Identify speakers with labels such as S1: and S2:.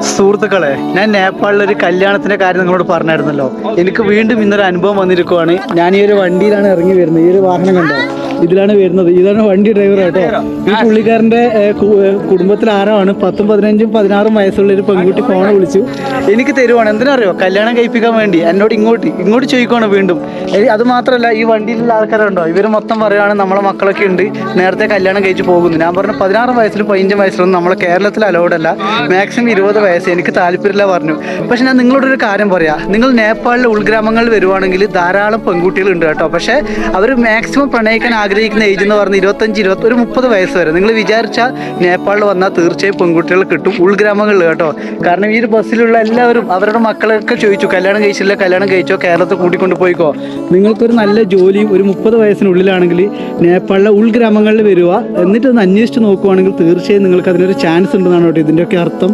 S1: സുഹൃത്തുക്കളെ ഞാൻ നേപ്പാളിൽ ഒരു കല്യാണത്തിന്റെ കാര്യം നിങ്ങളോട് പറഞ്ഞായിരുന്നല്ലോ. എനിക്ക് വീണ്ടും ഇന്നൊരു അനുഭവം വന്നിരിക്കുവാണ്. ഞാൻ ഈ ഒരു വണ്ടിയിലാണ് ഇറങ്ങി വരുന്നത്. ഈ ഒരു വാഹനം കണ്ടോ? ഇതിലാണ് വരുന്നത്. ഇതാണ് വണ്ടി ഡ്രൈവർ കേട്ടോ. ഈ പുള്ളിക്കാരന്റെ കുടുംബത്തിൽ ആരാണ് പത്തും പതിനഞ്ചും പതിനാറും വയസ്സുള്ള ഒരു പെൺകുട്ടി ഫോൺ വിളിച്ചു. എനിക്ക് തരുവാണ്. എന്തിനറിയോ? കല്യാണം കഴിപ്പിക്കാൻ വേണ്ടി. എന്നോട് ഇങ്ങോട്ട് ഇങ്ങോട്ട് ചോദിക്കുവാണ് വീണ്ടും. അത് മാത്രമല്ല ഈ വണ്ടിയിലുള്ള ആൾക്കാരുണ്ടോ? ഇവർ മൊത്തം പറയുകയാണ് നമ്മളെ മക്കളൊക്കെ ഉണ്ട്. നേരത്തെ കല്യാണം കഴിച്ച് പോകുന്നു. ഞാൻ പറഞ്ഞു പതിനാറ് വയസ്സിലും പതിനഞ്ചും വയസ്സിലൊന്നും നമ്മളെ കേരളത്തിൽ അലൗഡ് അല്ല. മാക്സിമം ഇരുപത് വയസ്സ്. എനിക്ക് താല്പര്യമില്ല പറഞ്ഞു. പക്ഷെ ഞാൻ നിങ്ങളോട് ഒരു കാര്യം പറയാം. നിങ്ങൾ നേപ്പാളിലെ ഉൾഗ്രാമങ്ങളിൽ വരുവാണെങ്കിൽ ധാരാളം പെൺകുട്ടികൾ ഉണ്ട് കേട്ടോ. പക്ഷേ അവർ മാക്സിമം പ്രണയിക്കാൻ ആഗ്രഹിക്കുന്ന ഏജ് എന്ന് പറഞ്ഞാൽ ഇരുപത്തഞ്ച് ഇരുപത്തി ഒരു മുപ്പത് വയസ്സ് വരെ. നിങ്ങൾ വിചാരിച്ചാൽ നേപ്പാളിൽ വന്നാൽ തീർച്ചയായും പെൺകുട്ടികൾ കിട്ടും ഉൾഗ്രാമങ്ങളിൽ കേട്ടോ. കാരണം ഈ ഒരു ബസ്സിലുള്ള എല്ലാവരും അവരുടെ മക്കളൊക്കെ ചോദിച്ചു കല്യാണം കഴിച്ചില്ല കല്യാണം കഴിച്ചോ കേരളത്തിൽ കൂട്ടിക്കൊണ്ട് പോയിക്കോ? നിങ്ങൾക്കൊരു നല്ല ജോലിയും ഒരു മുപ്പത് വയസ്സിനുള്ളിലാണെങ്കിൽ നേപ്പാളിലെ ഉൾഗ്രാമങ്ങളിൽ വരിക എന്നിട്ട് ഒന്ന് അന്വേഷിച്ച് നോക്കുവാണെങ്കിൽ തീർച്ചയായും നിങ്ങൾക്ക് അതിനൊരു ചാൻസ് ഉണ്ടെന്നാണ് കേട്ടോ ഇതിന്റെയൊക്കെ അർത്ഥം.